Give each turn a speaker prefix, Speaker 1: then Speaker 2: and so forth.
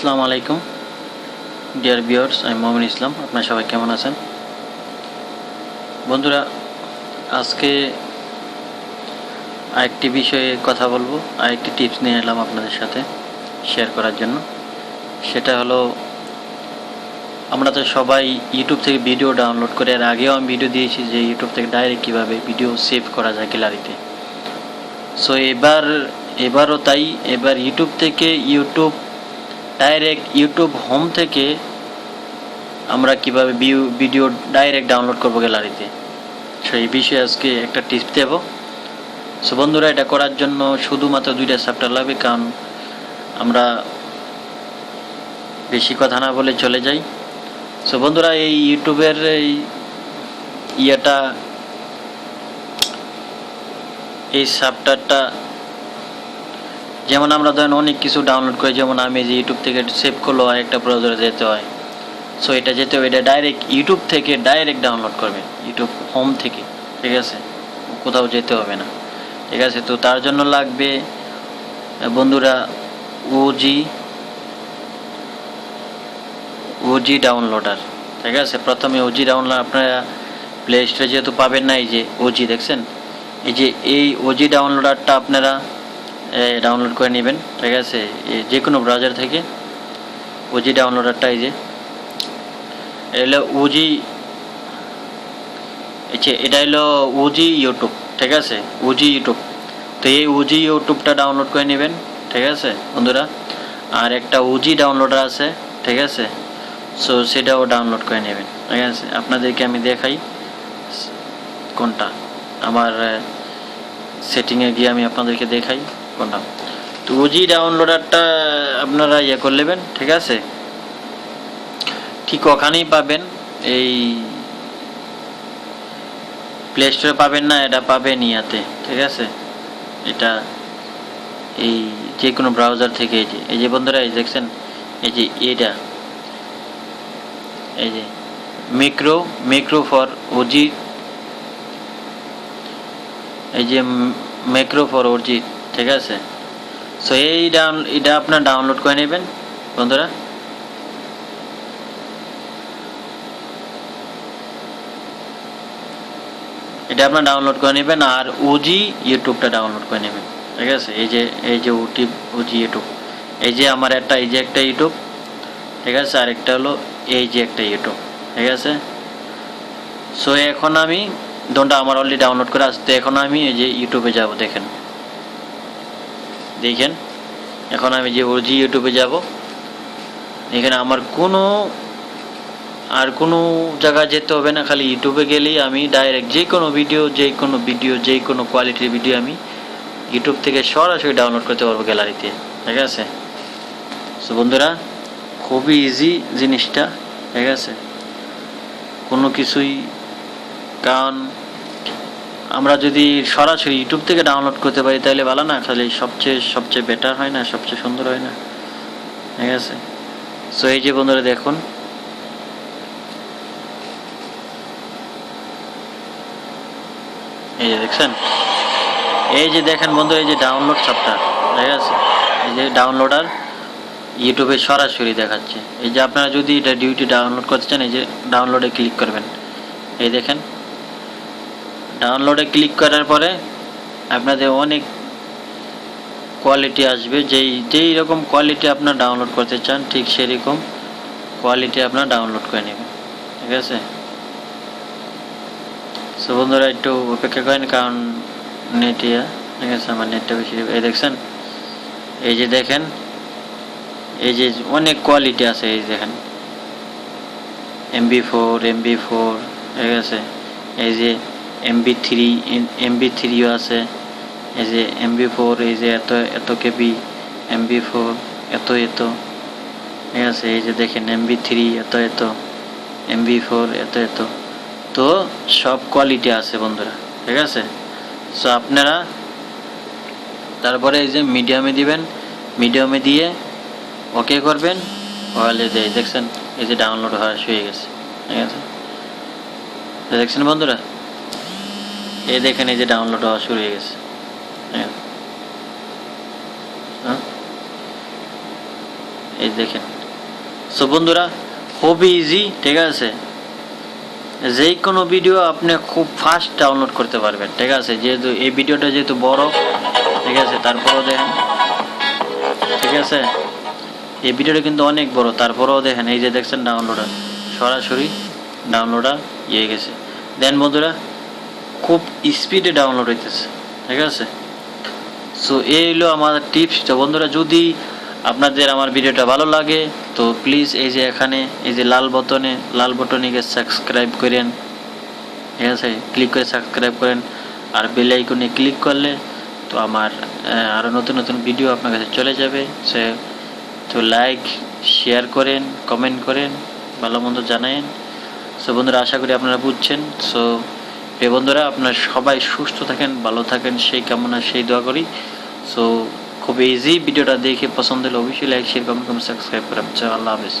Speaker 1: আসসালামু আলাইকুম। ডিয়ার বিয়ার্স আমি মোহাম্মদ ইসলাম আপনার সবাই কেমন আছেন? বন্ধুরা, আজকে আরেকটি বিষয়ে কথা বলব, আরেকটি টিপস নিয়ে এলাম আপনাদের সাথে শেয়ার করার জন্য। সেটা হলো, আমরা তো সবাই ইউটিউব থেকে ভিডিও ডাউনলোড করে, এর আগেও আমি ভিডিও দিয়েছি যে ইউটিউব থেকে ডাইরেক্ট কীভাবে ভিডিও সেভ করা যায় গ্যালারিতে সো এবার, এবারও তাই, এবার ইউটিউব থেকে ইউটিউব ডাইরেক্ট ইউটিউব হোম থেকে আমরা কীভাবে ভিডিও ডাইরেক্ট ডাউনলোড করব গ্যালারিতে সেই বিষয়ে আজকে একটা টিপস দেব। সো বন্ধুরা, এটা করার জন্য শুধুমাত্র দুইটা সফটওয়্যার লাগবে, কারণ আমরা বেশি কথা না বলে চলে যাই। সো বন্ধুরা, এই ইউটিউবের এই ইয়েটা, এই সফটওয়্যারটা যেমন আমরা ধরেন অনেক কিছু ডাউনলোড করি, যেমন আমি যে ইউটিউব থেকে সেভ করল আর একটা ব্রাউজারে যেতে হয়। সো এটা যেতে হবে, এটা ডাইরেক্ট ইউটিউব থেকে ডাইরেক্ট ডাউনলোড করবে ইউটিউব হোম থেকে, ঠিক আছে? কোথাও যেতে হবে না, ঠিক আছে? তো তার জন্য লাগবে, বন্ধুরা ওজি ওজি ডাউনলোডার ঠিক আছে? প্রথমে ওজি ডাউনলোড আপনারা প্লে স্টোরে যেহেতু পাবেন না, এই যে ওজি দেখছেন? এই যে এই ওজি ডাউনলোডারটা আপনারা ডাউনলোড করে নেবেন, ঠিক আছে? যে কোনো ব্রাউজার থেকে ওজি ডাউনলোডারটা এই যে, এটা উজি আচ্ছা এটা হলো উজি ইউটিউব ঠিক আছে? উজি ইউটিউব তো এই উজি ইউটিউবটা ডাউনলোড করে নেবেন, ঠিক আছে, বন্ধুরা? আর একটা উজি ডাউনলোডার আছে, ঠিক আছে? সো সেটাও ডাউনলোড করে নেবেন, ঠিক আছে? আপনাদেরকে আমি দেখাই কোনটা। আমার সেটিংয়ে গিয়ে আমি আপনাদেরকে দেখাই। কোনটা তো ডাউনলোডারটা আপনারা ইয়ে করে নেবেন, ঠিক আছে? ঠিক ওখানেই পাবেন, এই প্লে স্টোরে পাবেন না, এটা পাবেন ইয়াতে, ঠিক আছে? এটা এই যে কোনো ব্রাউজার থেকে, এই যে এই যে বন্ধুরা, এই দেখছেন, এই যে এটা, এই যে মিক্রো মিক্রো ফর ওজি এই যে মেক্রো ফর ওজি ঠিক আছে? সো এই ডাউন এটা আপনার ডাউনলোড করে নেবেন, বন্ধুরা। এটা আপনার ডাউনলোড করে নেবেন আর ওজি ইউটিউবটা ডাউনলোড করে নেবেন, ঠিক আছে? এই যে এই যে ওটি ওজি ইউটিউব এই যে আমার একটা, এই যে একটা ইউটিউব ঠিক আছে? আর একটা হলো এই যে একটা ইউটিউব ঠিক আছে? সো এখন আমি দোনটা আমার অলরেডি ডাউনলোড করে আসতে, এখন আমি এই যে ইউটিউবে যাব, দেখেন। দেখেন, এখন আমি যে ওজি ইউটিউবে যাব। এখানে আমার কোনো, আর কোনো জায়গায় যেতে হবে না, খালি ইউটিউবে গেলেই আমি ডাইরেক্ট যে কোনো ভিডিও যে কোনো ভিডিও যে কোনো কোয়ালিটির ভিডিও আমি ইউটিউব থেকে সরাসরি ডাউনলোড করতে পারব গ্যালারিতে ঠিক আছে? সো বন্ধুরা, খুবই ইজি জিনিসটা। ঠিক আছে? কোনো কিছুই কারণ আমরা যদি সরাসরি ইউটিউব থেকে ডাউনলোড করতে পারি, তাহলে ভালো না? খালি সবচেয়ে সবচেয়ে বেটার হয় না? সবচেয়ে সুন্দর হয় না? ঠিক আছে? সো এই যে বন্ধুরা, দেখুন। এই যে দেখছেন? এই যে দেখেন বন্ধু, এই যে ডাউনলোড সফটওয়্যার ঠিক আছে? এই যে ডাউনলোডার ইউটিউবে সরাসরি দেখাচ্ছে। এই যে আপনারা যদি এটা ডিউটি ডাউনলোড করতে চান, এই যে ডাউনলোডে ক্লিক করবেন। এই দেখেন ডাউনলোডে ক্লিক করার পরে আপনাদের অনেক কোয়ালিটি আসবে। যেই যেই রকম কোয়ালিটি আপনার ডাউনলোড করতে চান, ঠিক সেরকম কোয়ালিটি আপনার ডাউনলোড করে নেবেন। ঠিক আছে? সো বন্ধুরা, একটু অপেক্ষা করেন, কারণ নেট ইয়া, ঠিক আছে? আমার নেটটা বেশি এই দেখছেন? এই যে দেখেন, এই যে অনেক কোয়ালিটি আছে, এই দেখেন। এমবি ফোর এমবি ফোর ঠিক আছে? এই যে এমবি থ্রি এমবি থ্রিও আছে। এই যে এমবি ফোর এই যে এত এত কেবি এমবি ফোর এত এত। ঠিক আছে, এই যে দেখেন এমবি থ্রি এত এত। এমবি ফোর এত এত। তো সব কোয়ালিটি আছে বন্ধুরা, ঠিক আছে? সো আপনারা তারপরে এই যে মিডিয়ামে দিবেন মিডিয়ামে দিয়ে ওকে করবেন ওয়ালে দেখছেন, এই যে ডাউনলোড হওয়া শুয়ে গেছে, ঠিক আছে? দেখছেন বন্ধুরা? এই দেখেন এই যে ডাউনলোড হওয়া শুরু হয়ে গেছে। হ্যাঁ। এই দেখেন। সো বন্ধুরা খুবই ইজি ঠিক আছে? যে কোনো ভিডিও আপনি খুব ফাস্ট ডাউনলোড করতে পারবেন, ঠিক আছে? যেহেতু এই ভিডিওটা যেহেতু বড়, ঠিক আছে? তারপরও দেখেন, ঠিক আছে? এই ভিডিওটা কিন্তু অনেক বড়, তারপরেও দেখেন, এই যে দেখছেন ডাউনলোডার সরাসরি ডাউনলোডার ইয়ে গেছে। দেন বন্ধুরা খুব স্পিডে ডাউনলোড হইতেছে ঠিক আছে? সো এই হলো আমার টিপস তো বন্ধুরা যদি আপনাদের আমার ভিডিওটা ভালো লাগে তো প্লিজ এই যে এখানে এই যে লাল বটনে লাল বটনে গিয়ে সাবস্ক্রাইব করেন ঠিক আছে? ক্লিক করে সাবস্ক্রাইব করেন আর বেল আইকনে ক্লিক করলে তো আমার আহ, আরও নতুন নতুন ভিডিও আপনার কাছে চলে যাবে। সে তো লাইক শেয়ার করেন কমেন্ট করেন ভালো মন্দ জানায়েন। সো বন্ধুরা আশা করি আপনারা বুঝছেন। সো প্রিয় বন্ধুরা, আপনার সবাই সুস্থ থাকেন, ভালো থাকেন, সেই কামনা, সেই দোয়া করি। সো খুব ইজি ভিডিওটা দেখে পছন্দ হলে অবশ্যই লাইক শেয়ার কমেন্ট সাবস্ক্রাইব করেন আল্লাহ হাফেজ।